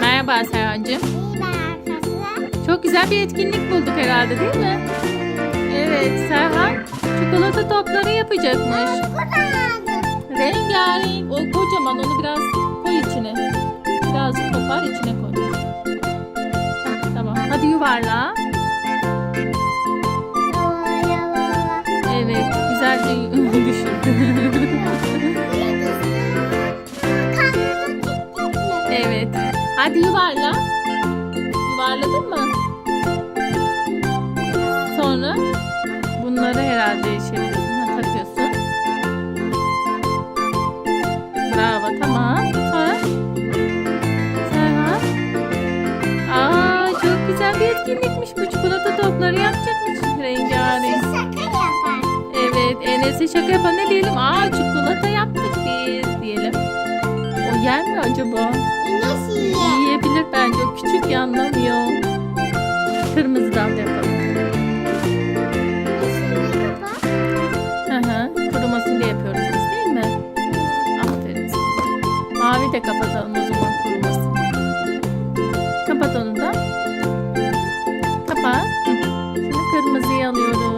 Merhaba Serhancığım. Çok güzel bir etkinlik bulduk herhalde değil mi? Evet Serhan çikolata topları yapacakmış. Rengarenk. O kocaman onu biraz koy içine. Birazcık kopar içine koy. Tamam. Hadi yuvarla. Hadi yuvarla. Yuvarladın mı? Sonra bunları herhalde şey yapıyorsun. Takıyorsun. Bravo tamam. Sonra Serhan. Aa çok güzel bir etkinlikmiş bu çikolata topları yapacakmış rengarenk. Evet Enes'e şaka yapan ne diyelim? Aa çikolata yaptık biz yer mi acaba? Yiyebilir bence o küçük ya anlamıyor. Kırmızı dal yapalım. Hı hı. Kurumasın diye yapıyoruz biz değil mi? Aferin sana. Mavi de kapatalım o zaman kurumasın. Kapat onu da. Kapat. Hı. Şimdi kırmızıyı alıyoruz.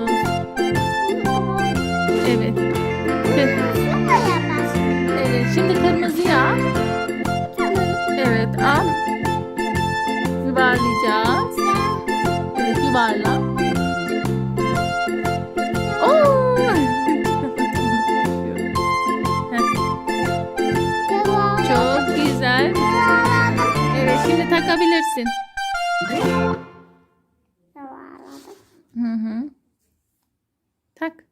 Takabilirsin. Hı hı. Tak.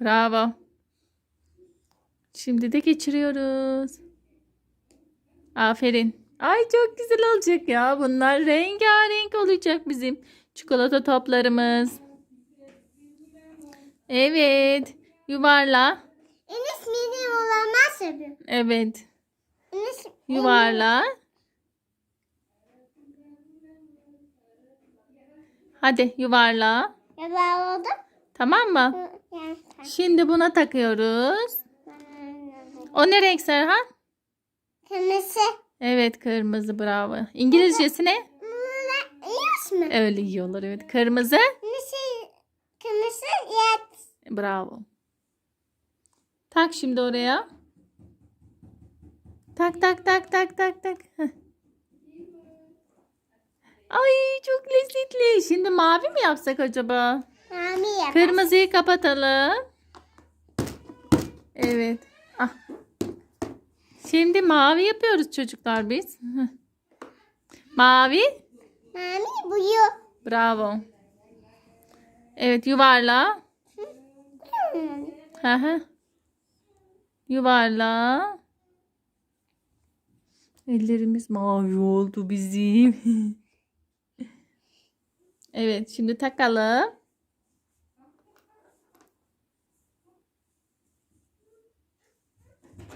Bravo. Şimdi de geçiriyoruz. Aferin. Ay çok güzel olacak ya. Bunlar rengarenk olacak bizim çikolata toplarımız. Evet. Yuvarla. Yapıyor. Evet. Enes Yuvarla. Hadi yuvarla. yuvarladım. Tamam mı? Yani Şimdi buna takıyoruz. O ne renk Serhan? kırmızı. Evet kırmızı bravo. İngilizcesi ne? Yiyoruz mu? Öyle yiyorlar evet. Kırmızı. Kırmızı, kırmızı yet. Bravo. Tak şimdi oraya. Tak tak tak tak tak tak. Heh. Ay çok lezzetli. Şimdi mavi mi yapsak acaba? Mami yap. Kırmızıyı kapatalım. Evet. Ah. Şimdi mavi yapıyoruz çocuklar biz. Heh. Mavi. Mami buyu. Bravo. Evet yuvarla. Hı hı. Yuvarla. Ellerimiz mavi oldu bizim. evet şimdi takalım.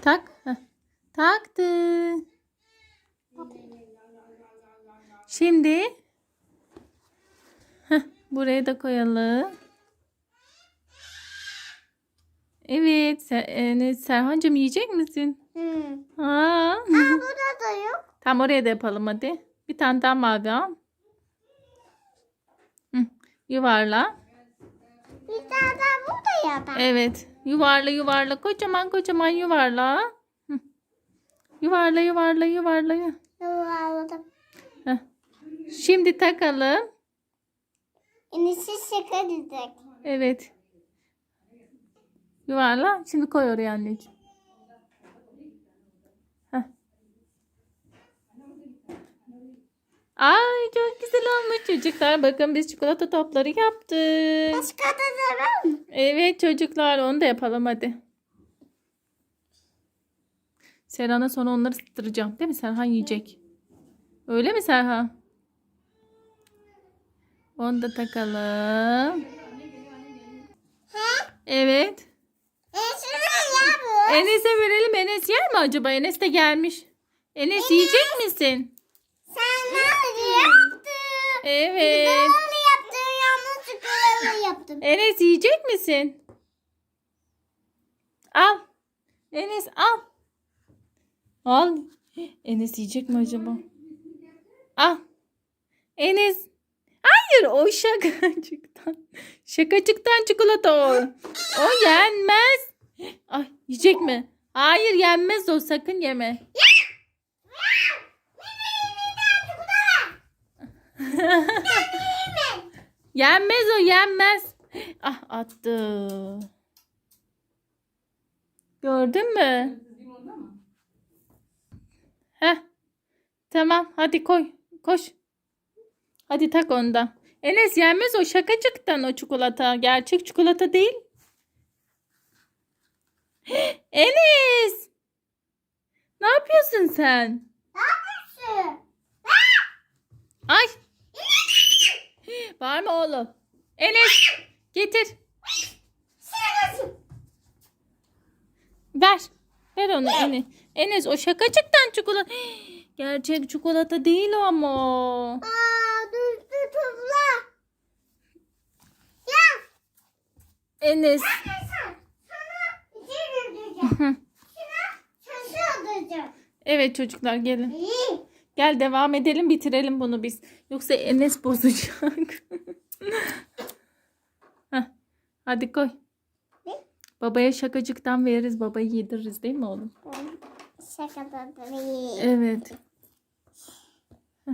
Tak. Heh. Taktı. Şimdi Heh, buraya da koyalım. Evet, Ser e, Serhancığım yiyecek misin? Hmm. Ha. Aa burada da yok. Tam oraya da yapalım hadi. Bir tane daha mavi al. Hı, Yuvarla. Bir tane daha burada yap. Evet. Yuvarla yuvarla. Kocaman kocaman yuvarla. Hı. Yuvarla yuvarla yuvarla. Yuvarladım. Heh. Şimdi takalım. Enes'i şaka diyecek. Evet. Yuvarla. Şimdi koy oraya anneciğim. Ay çok güzel olmuş çocuklar. Bakın biz çikolata topları yaptık. Başka da var mı? Evet çocuklar onu da yapalım hadi. Serhan'a sonra onları ısıtıracağım. Değil mi? Serhan yiyecek. Öyle mi Serhan? Onu da takalım. Evet. Enes'e verelim. Enes yer mi acaba? Enes de gelmiş. Enes yiyecek misin? Evet. Onu yaptın yanlışlıkla yaptım. Enes yiyecek misin? Al. Enes al. Al. Enes yiyecek mi acaba? Al. Enes. Hayır o şakacıktan. Şakacıktan çikolata o. O yenmez. Ay yiyecek mi? Hayır yenmez o sakın yeme. yenmez o yenmez. Ah attı. Gördün mü? Heh. Tamam hadi koy. Koş. Hadi tak ondan. Enes yenmez o şakacıktan o çikolata. Gerçek çikolata değil. Enes. Ne yapıyorsun sen? Şu. Ay. Var mı oğlum? Enes getir. Ver. Ver onu Enes. Enes o şakacıktan çikolata. Gerçek çikolata değil o ama. Aa, dur dur topla. Ya. Enes. Dökeceğim. Evet çocuklar gelin. Gel devam edelim bitirelim bunu biz. Yoksa Enes bozacak. Heh, Hadi koy. Ne? Babaya şakacıktan veririz. Babayı yediririz değil mi oğlum? Şaka da değil. Evet. Heh.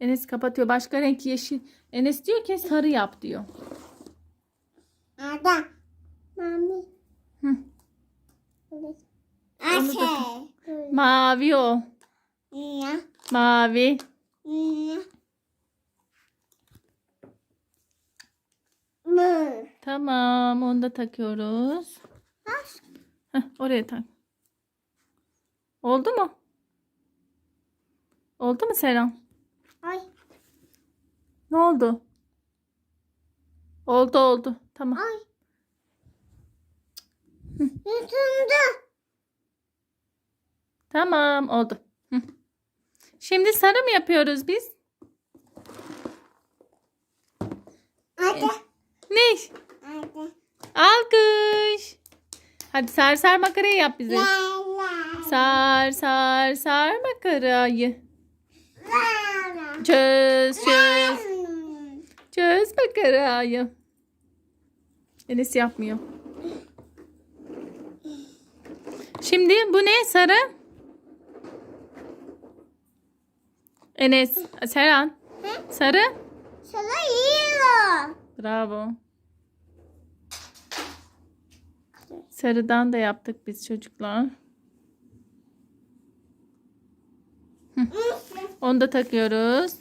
Enes kapatıyor. Başka renk yeşil. Enes diyor ki sarı yap diyor. Ada. Mami. Hı. Mavi o. Mavi. Tamam. Onu da takıyoruz. Heh, oraya tak. Oldu mu? Oldu mu Seren? Ay. Ne oldu? Oldu oldu. Tamam. Ay. Yutundu. Tamam oldu. Hı. Şimdi sarı mı yapıyoruz biz? Hadi. Ne? Alkış. Hadi sar sar makarayı yap bize. La la. Sar sar sar makarayı. La la. Çöz çöz. Çöz makarayı. Enes yapmıyor. Şimdi bu ne sarı? Enes, Seren. Hı? Sarı. Sana yiyor. Bravo. Sarıdan da yaptık biz çocuklar. Onu da takıyoruz.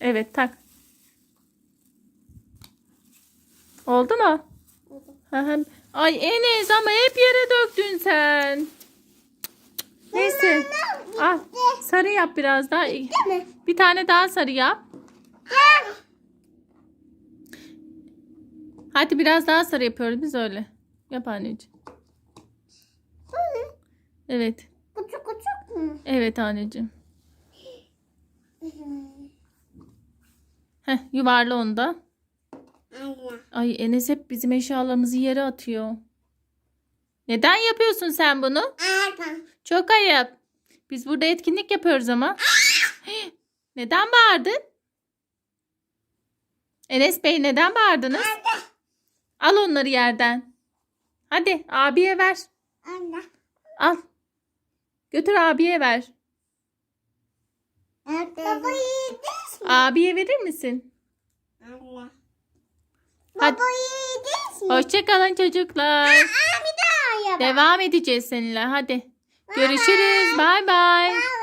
Evet tak. Oldu mu? Ay Enes ama hep yere döktün sen. Neyse. Al. Sarı yap biraz daha. Mi? Bir tane daha sarı yap. Ha. Hadi biraz daha sarı yapıyoruz biz öyle. Yap anneciğim. Evet. Küçük küçük mü? Evet anneciğim. Heh, yuvarla onu da. Allah. Ay Enes hep bizim eşyalarımızı yere atıyor. Neden yapıyorsun sen bunu? Arka. Çok ayıp. Biz burada etkinlik yapıyoruz ama. neden bağırdın? Enes Bey neden bağırdınız? Arka. Al onları yerden. Hadi abiye ver. Allah. Al. Götür abiye ver. Baba yediniz mi? Abiye verir misin? Allah. Hadi. Baba yediniz mi? Hoşçakalın çocuklar. Aa, bir daha yap. Devam edeceğiz seninle. Hadi. Görüşürüz. Bye bye.